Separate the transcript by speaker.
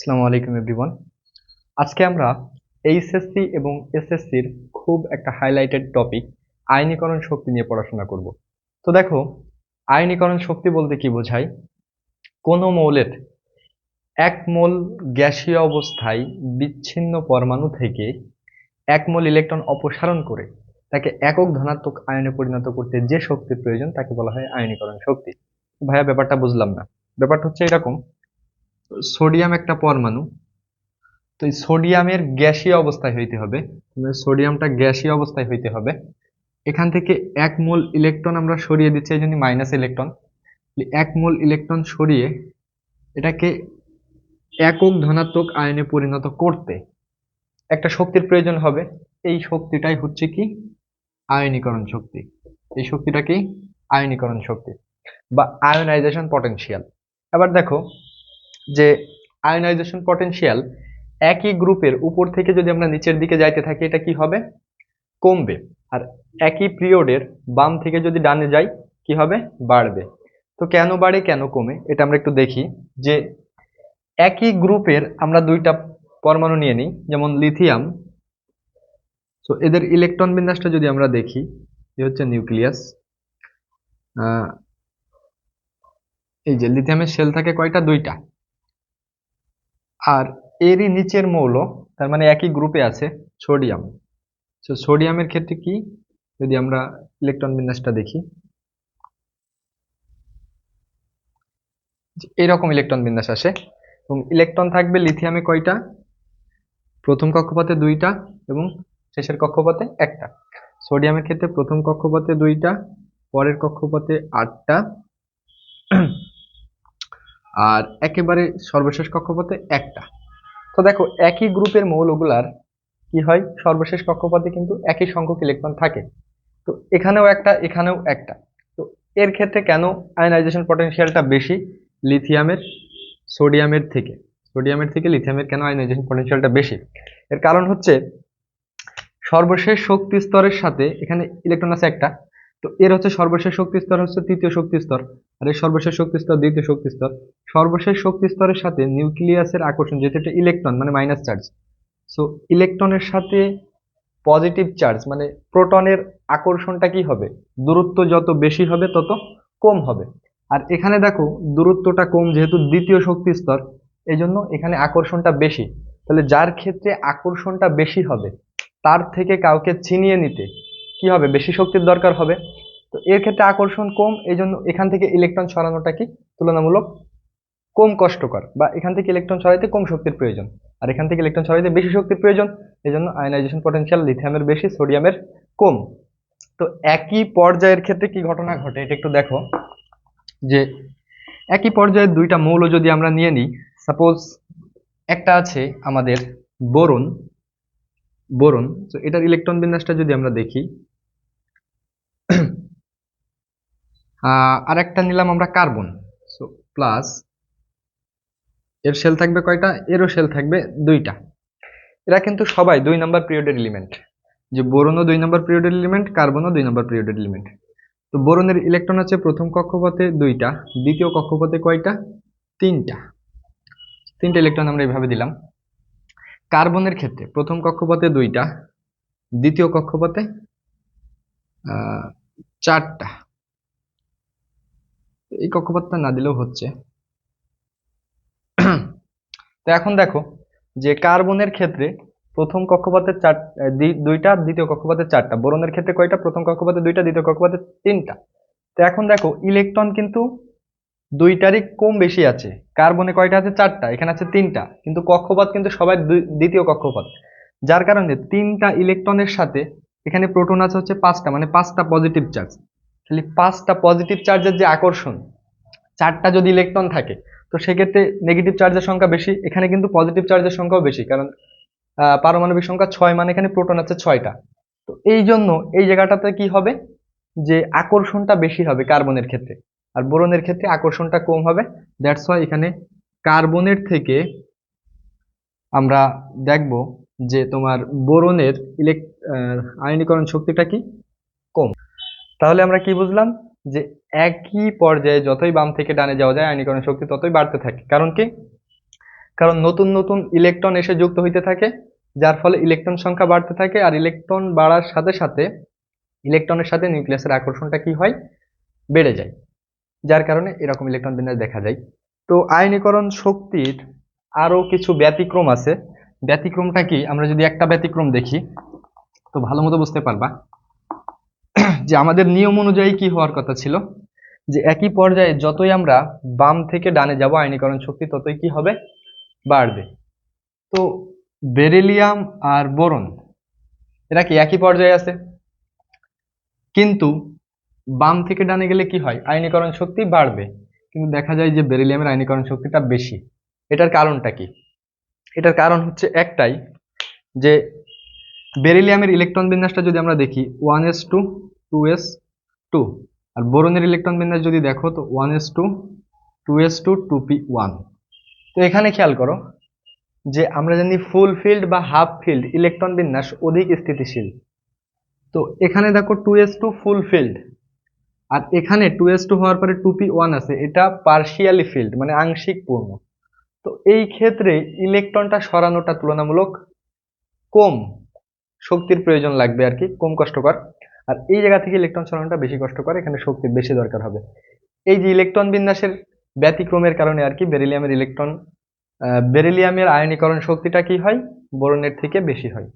Speaker 1: আসসালামু আলাইকুম এভরিওয়ান আজকে আমরা এইচএসসি এবং এসএসসির খুব একটা হাইলাইটেড টপিক আয়নীকরণ শক্তি নিয়ে পড়াশোনা করব। তো দেখো আয়নীকরণ শক্তি বলতে কি বোঝায়? কোনো মৌলের এক মোল গ্যাসীয় অবস্থায় বিচ্ছিন্ন পরমাণু থেকে এক মোল ইলেকট্রন অপসারণ করে তাকে একক ধনাত্মক আয়নে পরিণত করতে যে শক্তির প্রয়োজন তাকে বলা হয় আয়নীকরণ শক্তি। ভাইয়া, ব্যাপারটা বুঝলাম না। ব্যাপারটা হচ্ছে এরকম সোডিয়াম একটা পরমাণু। তো এই সোডিয়ামের গ্যাসীয় অবস্থায় হইতে হবে। মানে সোডিয়ামটা গ্যাসীয় অবস্থায় হইতে হবে। এখান থেকে এক মোল ইলেকট্রন আমরা সরিয়ে দিচ্ছি, এই জন্য মাইনাস ইলেকট্রন। এক মোল ইলেকট্রন সরিয়ে এটাকে একক ধনাত্মক আয়নে পরিণত করতে একটা শক্তির প্রয়োজন হবে। এই শক্তিটাই হচ্ছে কি? আয়নীকরণ শক্তি। এই শক্তিটা কি? আয়নীকরণ শক্তি বা আয়নাইজেশন পটেনশিয়াল। এবার দেখো যে আয়নাইজেশন পটেনশিয়াল একই গ্রুপের উপর থেকে যদি আমরা নিচের দিকে যাইতে থাকি, এটা কি হবে? কমবে। আর একই পিরিয়ডের বাম থেকে যদি ডানে যাই, কি হবে? বাড়বে। তো কেন বাড়ে, কেন কমে? এটা আমরা একটু দেখি। যে একই গ্রুপের আমরা দুইটা পরমাণু নিয়ে নিই, যেমন লিথিয়াম তো এদের ইলেকট্রন বিন্যাসটা যদি আমরা দেখি, এ হচ্ছে নিউক্লিয়াস এই যে লিথিয়ামের সেল থাকে কয়টা? দুইটা। আর এরই নিচের মৌল, তার মানে একই গ্রুপে আছে সোডিয়াম সো সোডিয়ামের ক্ষেত্রে কি? যদি আমরা ইলেকট্রন বিন্যাসটা দেখি। এরকম ইলেকট্রন বিন্যাস আসে। এবং ইলেকট্রন থাকবে লিথিয়ামে কয়টা? প্রথম কক্ষপথে দুইটা এবং শেষের কক্ষপথে একটা। সোডিয়ামের ক্ষেত্রে প্রথম কক্ষপথে দুইটা, পরের কক্ষপথে আটটা। আর একেবারে সর্বশেষ কক্ষপথে একটা। তো দেখো, একই গ্রুপের মৌলগুলার কি হয়? সর্বশেষ কক্ষপথে কিন্তু একই সংখ্যক ইলেকট্রন থাকে। তো এখানেও একটা এখানেও একটা। তো এর ক্ষেত্রে কেন আয়নাইজেশন পটেনশিয়ালটা বেশি? লিথিয়ামের সোডিয়ামের থেকে। সোডিয়ামের থেকে লিথিয়ামের কেন আয়নাইজেশন পটেনশিয়ালটা বেশি? এর কারণ হচ্ছে, সর্বশেষ শক্তি স্তরের সাথে এখানে ইলেকট্রন আছে একটা। তো এর হচ্ছে সর্বশেষ শক্তি স্তর, হচ্ছে তৃতীয় শক্তি স্তর। আর এর সর্বশেষ শক্তি স্তর দ্বিতীয় শক্তি স্তর সর্বশেষ শক্তি স্তরের সাথে নিউক্লিয়াসের আকর্ষণ, যেহেতু এটা ইলেকট্রন মানে মাইনাস চার্জ সো ইলেকট্রনের সাথে পজিটিভ চার্জ মানে প্রোটনের আকর্ষণটা কি হবে? দূরত্ব যত বেশি হবে, তত কম হবে। আর এখানে দেখো, দূরত্বটা কম, যেহেতু দ্বিতীয় শক্তি স্তর এই জন্য এখানে আকর্ষণটা বেশি। তাহলে যার ক্ষেত্রে আকর্ষণটা বেশি হবে, তার থেকে কাউকে ছিনিয়ে নিতে কি হবে? বেশি শক্তির দরকার হবে। তো এর ক্ষেত্রে আকর্ষণ কম এই জন্য এখান থেকে ইলেকট্রন সরানোটা কি? তুলনামূলক কম কষ্টকর বা এখান থেকে ইলেকট্রন সরাইতে কম শক্তির প্রয়োজন। আর এখান থেকে ইলেকট্রন সরাইতে বেশি শক্তির প্রয়োজন এই জন্য আয়নাইজেশন পটেনশিয়াল লিথিয়ামের বেশি সোডিয়ামের কম। তো একই পর্যায়ের ক্ষেত্রে কি ঘটনা ঘটে? এটা একটু দেখো। যে একই পর্যায়ের দুইটা মৌল যদি আমরা নিয়ে নিই সাপোজ একটা আছে আমাদের বোরন বোরন, তো এটার ইলেকট্রন বিন্যাসটা যদি আমরা দেখি আর একটা নিলাম আমরা কার্বন। সো প্লাস এর সেল থাকবে কয়টা? এরও সেল থাকবে দুইটা। এরা কিন্তু সবাই দুই নম্বর পিরিয়ডের এলিমেন্ট যে বোরনও দুই নম্বর পিরিয়ডের এলিমেন্ট কার্বনও দুই নম্বর পিরিয়ডের এলিমেন্ট তো বোরনের ইলেকট্রন আছে প্রথম কক্ষপথে দুইটা, দ্বিতীয় কক্ষপথে কয়টা? তিনটা। তিনটা ইলেকট্রন আমরা এইভাবে দিলাম। কার্বনের ক্ষেত্রে প্রথম কক্ষপথে দুইটা, দ্বিতীয় কক্ষপথে চারটা। এই কক্ষপথটা না দিলেও হচ্ছে। তো এখন দেখো যে কার্বনের ক্ষেত্রে প্রথম কক্ষপথে চার দুইটা, দ্বিতীয় কক্ষপথে চারটা। বোরনের ক্ষেত্রে কয়টা? প্রথম কক্ষপথে দুইটা, দ্বিতীয় কক্ষপথে তিনটা। তো এখন দেখো ইলেকট্রন কিন্তু দুইটারই কম বেশি আছে। কার্বনে কয়টা আছে? চারটা, এখানে আছে তিনটা। কিন্তু কক্ষপথ কিন্তু সবাই দ্বিতীয় কক্ষপথ। যার কারণে তিনটা ইলেকট্রনের সাথে এখানে প্রোটন আছে হচ্ছে পাঁচটা মানে পাঁচটা পজিটিভ চার্জ। তাহলে পাঁচটা পজিটিভ চার্জের যে আকর্ষণ, চারটা যদি ইলেকট্রন থাকে, তো সেক্ষেত্রে নেগেটিভ চার্জের সংখ্যা বেশি, এখানে কিন্তু পজিটিভ চার্জের সংখ্যাও বেশি, কারণ পারমাণবিক সংখ্যা ছয় মানে এখানে প্রোটন আছে ছয়টা। তো এই জন্য এই জায়গাটাতে কি হবে? যে আকর্ষণটা বেশি হবে কার্বনের ক্ষেত্রে, আর বোরনের ক্ষেত্রে আকর্ষণটা কম হবে। দ্যাটস ওয়াই এখানে কার্বনের থেকে আমরা দেখব যে তোমার বোরনের ইলেক আয়নীকরণ শক্তিটা কি? তাহলে আমরা কি বুঝলাম? যে একই পর্যায়ে যতই বাম থেকে ডানে যাওয়া যায় আয়নীকরণ শক্তি ততই বাড়তে থাকে। কারণ কি? কারণ নতুন নতুন ইলেকট্রন এসে যুক্ত হইতে থাকে, যার ফলে ইলেকট্রন সংখ্যা বাড়তে থাকে, আর ইলেকট্রন বাড়ার সাথে সাথে ইলেকট্রনের সাথে নিউক্লিয়াসের আকর্ষণটা কি হয়? বেড়ে যায়। যার কারণে এরকম ইলেকট্রন বিন্যাস দেখা যায়। তো আয়নীকরণ শক্তির আরও কিছু ব্যতিক্রম আছে। ব্যতিক্রমটা কি? আমরা যদি একটা ব্যতিক্রম দেখি, তো ভালো মতো বুঝতে পারবা। যে আমাদের নিয়ম অনুযায়ী কি হওয়ার কথা ছিল? যে একই পর্যায়ে যতই আমরা বাম থেকে ডানে যাব, আয়নীকরণ শক্তি ততই কি হবে? বাড়বে। তো বেরিলিয়াম আর বোরন, এরা কি একই পর্যায়ে আছে? কিন্তু বাম থেকে ডানে গেলে কি হয়? আইনীকরণ শক্তি বাড়বে। কিন্তু দেখা যায় যে বেরিলিয়ামের আয়নীকরণ শক্তিটা বেশি। এটার কারণটা কি? এটার কারণ হচ্ছে একটাই, যে বেরিলিয়ামের ইলেকট্রন বিন্যাসটা যদি আমরা দেখি, one s two two s two আর বোরনের ইলেকট্রন বিন্যাস যদি দেখো, তো one s two two s two two p one তো এখানে খেয়াল করো যে আমরা জানি ফুল ফিল্ড বা হাফ ফিল্ড ইলেকট্রন বিন্যাস অধিক স্থিতিশীল। তো এখানে দেখো two s two full filled আর এখানে টু এস টু হওয়ার পরে টু পি ওয়ান আছে, এটা পার্শিয়ালি ফিল্ড মানে আংশিক পূর্ণ। তো এই ক্ষেত্রে ইলেকট্রনটা সরানোটা তুলনামূলক কম, শক্তির প্রয়োজন লাগবে আর কি, কম কষ্টকর। আর এই জায়গা থেকে ইলেকট্রন সরানোটা বেশি কষ্ট করে এখানে শক্তি বেশি দরকার হবে। এই যে ইলেকট্রন বিন্যাসের ব্যতিক্রমের কারণে আর কি, বেরিলিয়ামের ইলেকট্রন বেরিলিয়ামের আয়নীকরণ শক্তিটা কি হয়? বোরনের থেকে বেশি হয়।